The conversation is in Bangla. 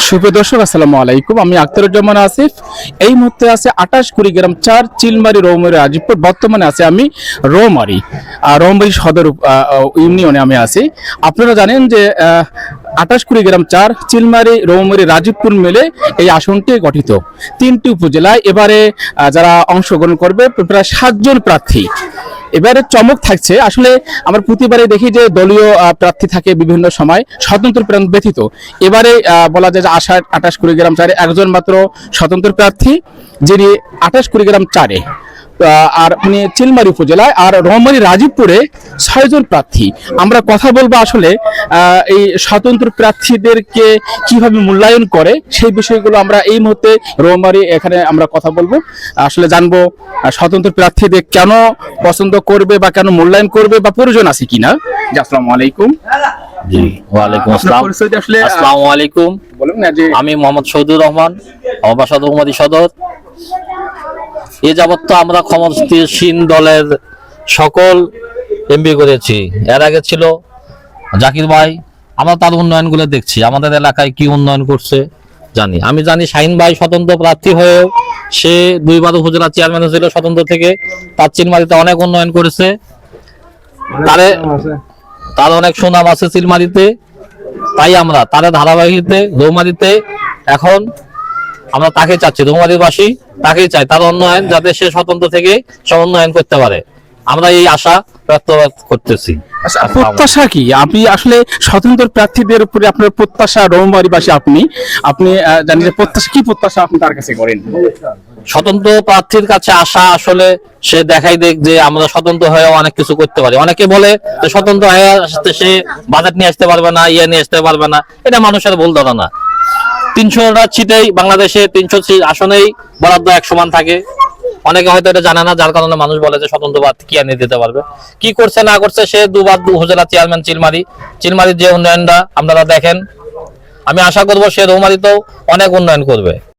সুপ্রিয় দর্শক আসসালামু আলাইকুম। আমি আখতারুজ্জামান আসিফ। এই মুহূর্তে আছে আঠাশ কুড়িগ্রাম চার চিলমারি রৌমারি রাজীবপুর। বর্তমানে আছে আমি রৌমারি। রৌমারি সদর ইউনিয়নে আমি আছি। আপনারা জানেন যে আঠাশ কুড়িগ্রাম চার চিলমারি রৌমারি রাজীবপুর মিলে এই আসনটি গঠিত। তিনটি উপজেলায় এবারে যারা অংশগ্রহণ করবে, প্রায় সাতজন প্রার্থী। এবারে চমক থাকছে। আসলে আমরা প্রতিবারে দেখি যে দলীয় প্রার্থী থাকে বিভিন্ন সময় স্বতন্ত্র প্রাণ ব্যতীত। এবারে বলা যায় যে আষাঢ় আঠাশ কুড়িগ্রাম চারে একজন মাত্র স্বতন্ত্র প্রার্থী যিনি আঠাশ কুড়িগ্রাম চারে। আহ, আর উনি চিলমারি উপজেলায় আর রহমারি রাজীবপুরে ছয়জন প্রার্থী। আমরা কথা বলব আসলে এই স্বতন্ত্র প্রার্থীদেরকে কীভাবে মূল্যায়ন করে সেই বিষয়গুলো আমরা এই মুহূর্তে রহমারি এখানে আমরা কথা বলব। আসলে জানব স্বতন্ত্র প্রার্থীদের কেন পছন্দ করবে বা কেন মূল্যায়ন করবে বা প্রয়োজন আছে কিনা। আসসালামু আলাইকুম। জি ওয়ালাইকুম আপনার আসসালাম। আলাইকুম। বলুন না যে আমি মোহাম্মদ সৌদুর রহমান আমার বাসা সদর। এ যাবৎ তো আমরা ক্ষমতাসীন দলের সকল এমপি করেছি। এর আগে ছিল জাকির ভাই। আমরা তার উন্নয়নগুলো দেখছি। আমাদের এলাকায় কি উন্নয়ন করছে জানি। আমি জানি শাহিন ভাই স্বতন্ত্র প্রার্থী হয়েও সে দুইবার উপজেলা চেয়ারম্যান ছিল স্বতন্ত্র থেকে। তার চিনমারিতে অনেক উন্নয়ন করেছে। তারে তার অনেক সুনাম আছে চিলমারিতে। তাই আমরা তার ধারাবাহিকতে রৌমারিতে এখন আমরা তাকে চাচ্ছি রৌমারিবাসী তাকেই চাই তার উন্নয়ন যাতে সে স্বতন্ত্র থেকে সব উন্নয়ন করতে পারে। আমরা এই আশা ব্যক্ত করতেছি। আচ্ছা, প্রত্যাশা কি? আপনি আসলে স্বতন্ত্র প্রার্থীদের উপরে আপনার প্রত্যাশা রৌমারিবাসী আপনি আপনি আহ, জানি যে প্রত্যাশা কি প্রত্যাশা আপনি তার কাছে করেন? স্বতন্ত্র প্রার্থীর কাছে আশা আসলে সে দেখাই দেখ যে আমরা স্বতন্ত্র হয়ে অনেক কিছু করতে পারি। অনেকে বলে যে স্বতন্ত্র হয়ে আসতে সে বাজেট নিয়ে আসতে পারবে না ইয়ে নিয়ে আসতে পারবে না। এটা মানুষের ভুল ধারণা। তিনশোটা সিটেই বাংলাদেশে তিনশো আসনেই বরাদ্দ এক সমান থাকে। অনেকে হয়তো এটা জানে না, যার কারণে মানুষ বলে যে স্বতন্ত্র প্রার্থী কি এনে দিতে পারবে। কি করছে, না করছে, সে দুবার উপজেলা চেয়ারম্যান চিলমারি। চিলমারির যে উন্নয়নটা আপনারা দেখেন। আমি আশা করব সে রৌমারিতেও অনেক উন্নয়ন করবে।